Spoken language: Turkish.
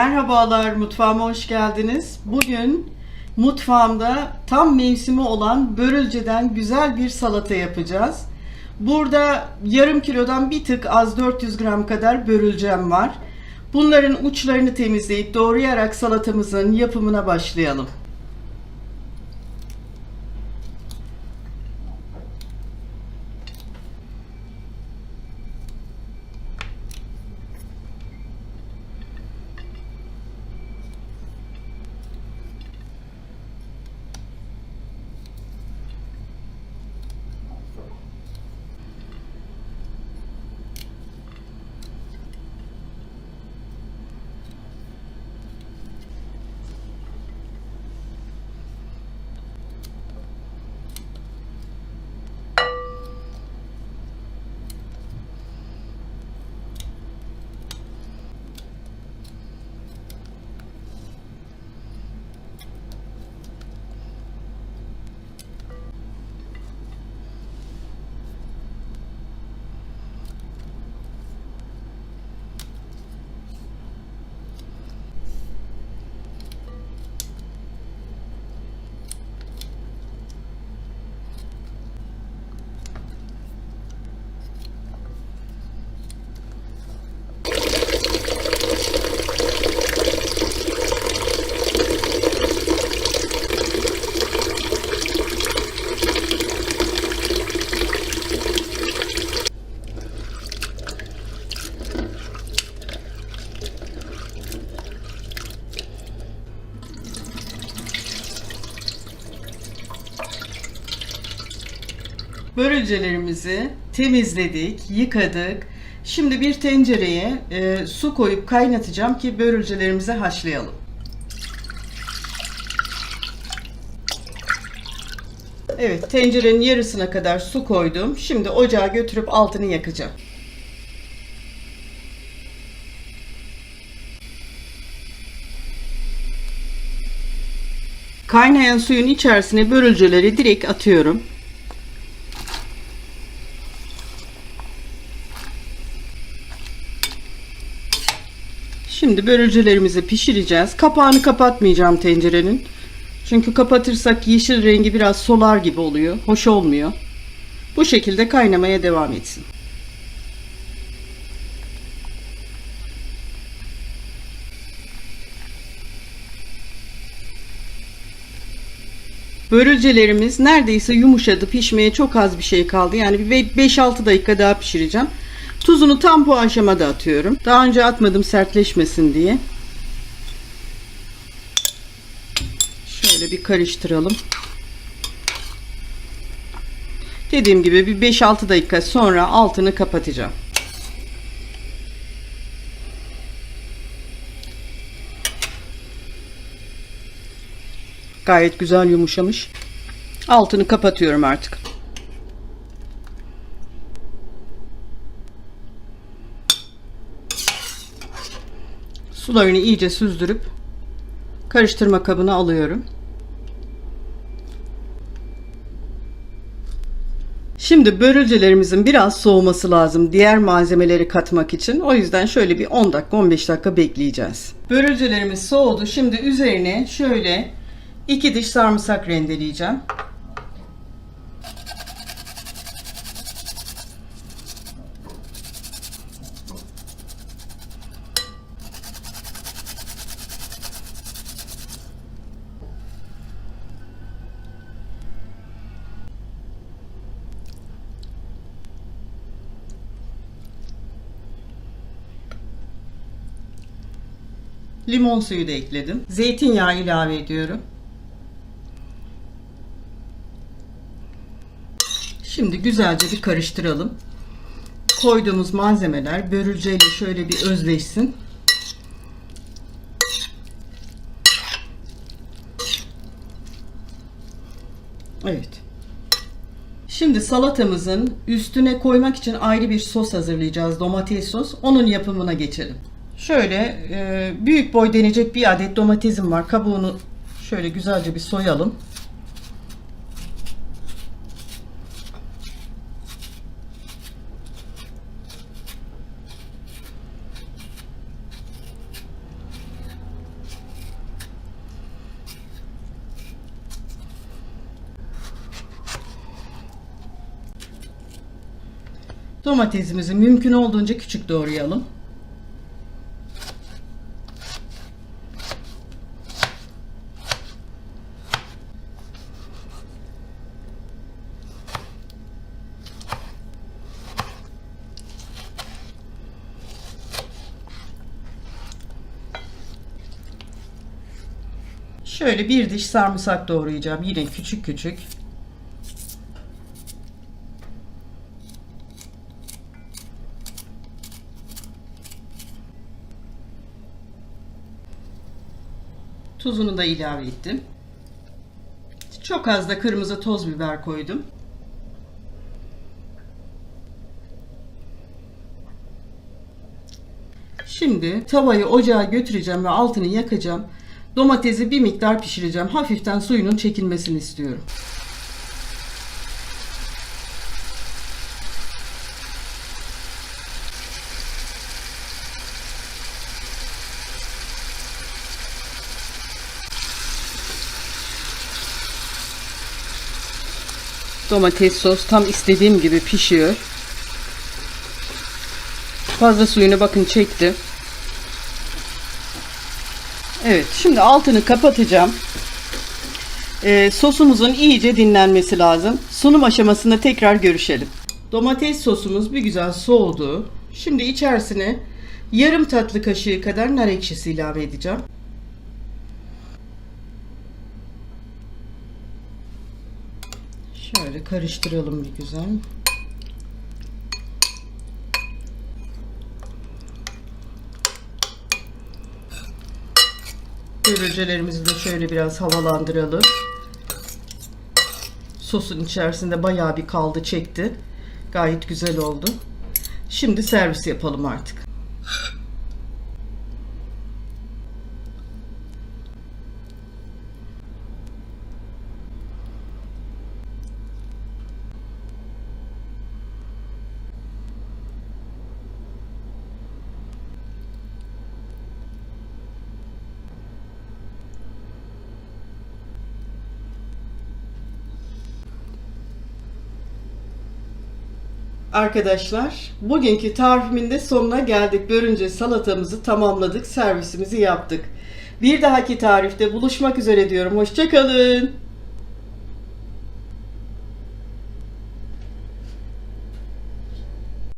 Merhabalar, mutfağıma hoş geldiniz. Bugün mutfağımda tam mevsimi olan börülceden güzel bir salata yapacağız. Burada yarım kilodan bir tık az 400 gram kadar börülcem var. Bunların uçlarını temizleyip doğrayarak salatamızın yapımına başlayalım. Börülcelerimizi temizledik, yıkadık. Şimdi bir tencereye e, su koyup kaynatacağım ki börülcelerimizi haşlayalım. Evet, tencerenin yarısına kadar su koydum. Şimdi ocağa götürüp altını yakacağım. Kaynayan suyun içerisine börülceleri direkt atıyorum. Şimdi börülcelerimizi pişireceğiz. Kapağını kapatmayacağım tencerenin. Çünkü kapatırsak yeşil rengi biraz solar gibi oluyor. Hoş olmuyor. Bu şekilde kaynamaya devam etsin. Börülcelerimiz neredeyse yumuşadı. Pişmeye çok az bir şey kaldı. Yani bir 5-6 dakika daha pişireceğim. Tuzunu tam bu aşamada atıyorum. Daha önce atmadım sertleşmesin diye. Şöyle bir karıştıralım. Dediğim gibi bir 5-6 dakika sonra altını kapatacağım. Gayet güzel yumuşamış. Altını kapatıyorum artık. Sularını iyice süzdürüp karıştırma kabına alıyorum. Şimdi börülcelerimizin biraz soğuması lazım diğer malzemeleri katmak için. O yüzden şöyle bir 10 dakika 15 dakika bekleyeceğiz. Börülcelerimiz soğudu. Şimdi üzerine şöyle iki diş sarımsak rendeleyeceğim. Limon suyu da ekledim. Zeytinyağı ilave ediyorum. Şimdi güzelce bir karıştıralım. Koyduğumuz malzemeler börülceyle şöyle bir özleşsin. Evet. Şimdi salatamızın üstüne koymak için ayrı bir sos hazırlayacağız. Domates sos. Onun yapımına geçelim. Şöyle e, büyük boy denecek bir adet domatesim var. Kabuğunu şöyle güzelce bir soyalım. Domatesimizi mümkün olduğunca küçük doğrayalım. Şöyle bir diş sarımsak doğrayacağım. Yine küçük küçük. Tuzunu da ilave ettim. Çok az da kırmızı toz biber koydum. Şimdi tavayı ocağa götüreceğim ve altını yakacağım. Domatesi bir miktar pişireceğim. Hafiften suyunun çekilmesini istiyorum. Domates sos tam istediğim gibi pişiyor. Fazla suyunu bakın çekti. Evet, şimdi altını kapatacağım. Ee, sosumuzun iyice dinlenmesi lazım. Sunum aşamasında tekrar görüşelim. Domates sosumuz bir güzel soğudu. Şimdi içerisine yarım tatlı kaşığı kadar nar ekşisi ilave edeceğim. Şöyle karıştıralım bir güzel. Börülcelerimizi de şöyle biraz havalandıralım. Sosun içerisinde bayağı bir kaldı çekti. Gayet güzel oldu. Şimdi servis yapalım artık. Arkadaşlar, bugünkü tarifimin de sonuna geldik. Börünce salatamızı tamamladık, servisimizi yaptık. Bir dahaki tarifte buluşmak üzere diyorum. Hoşçakalın.